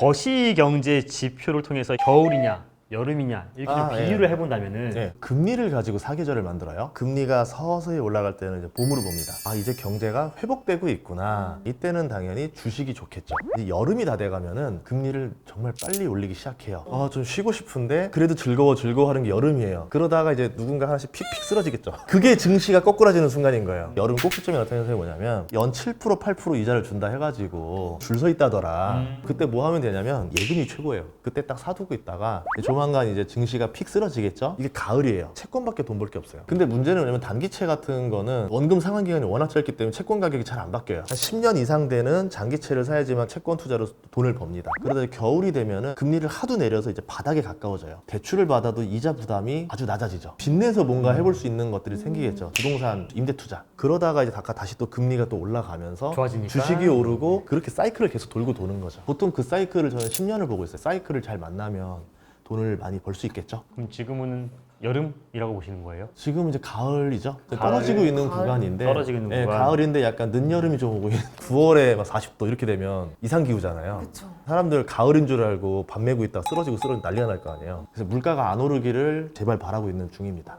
거시 경제 지표를 통해서 겨울이냐 여름이냐 이렇게 좀 아, 비유를 예. 해본다면은 네, 금리를 가지고 사계절을 만들어요. 금리가 서서히 올라갈 때는 이제 봄으로 봅니다. 아 이제 경제가 회복되고 있구나. 이때는 당연히 주식이 좋겠죠. 이 여름이 다 돼가면은 금리를 정말 빨리 올리기 시작해요. 아좀 쉬고 싶은데 그래도 즐거워 즐거워하는 게 여름이에요. 그러다가 이제 누군가 하나씩 픽픽 쓰러지겠죠. 그게 증시가 거꾸라지는 순간인 거예요. 여름 꼭지점이 나타나는 현상이 뭐냐면 연 7% 8% 이자를 준다 해가지고 줄 서 있다더라. 그때 뭐 하면 되냐면 예금이 최고예요. 그때 딱 사두고 있다가 조만 간 이제 증시가 픽 쓰러지겠죠? 이게 가을이에요. 채권밖에 돈 벌 게 없어요. 근데 문제는 뭐냐면 단기채 같은 거는 원금 상환 기간이 워낙 짧기 때문에 채권 가격이 잘 안 바뀌어요. 한 10년 이상 되는 장기채를 사야지만 채권 투자로 돈을 법니다. 그러다 겨울이 되면은 금리를 하도 내려서 이제 바닥에 가까워져요. 대출을 받아도 이자 부담이 아주 낮아지죠. 빚내서 뭔가 해볼 수 있는 것들이 생기겠죠. 부동산 임대 투자. 그러다가 이제 다가 다시 또 금리가 또 올라가면서 좋아지니까. 주식이 오르고 그렇게 사이클을 계속 돌고 도는 거죠. 보통 그 사이클을 저는 10년을 보고 있어요. 사이클을 잘 만나면 돈을 많이 벌 수 있겠죠. 그럼 지금은 여름이라고 보시는 거예요? 지금 이제 가을이죠. 가을. 떨어지고 있는 가을. 구간인데 떨어지고 있는 예, 구간. 가을인데 약간 늦여름이 좀 오고 9월에 막 40도 이렇게 되면 이상 기후잖아요. 그렇죠. 사람들 가을인 줄 알고 밥 메고 있다가 쓰러지고 쓰러지고 난리가 날 거 아니에요. 그래서 물가가 안 오르기를 제발 바라고 있는 중입니다.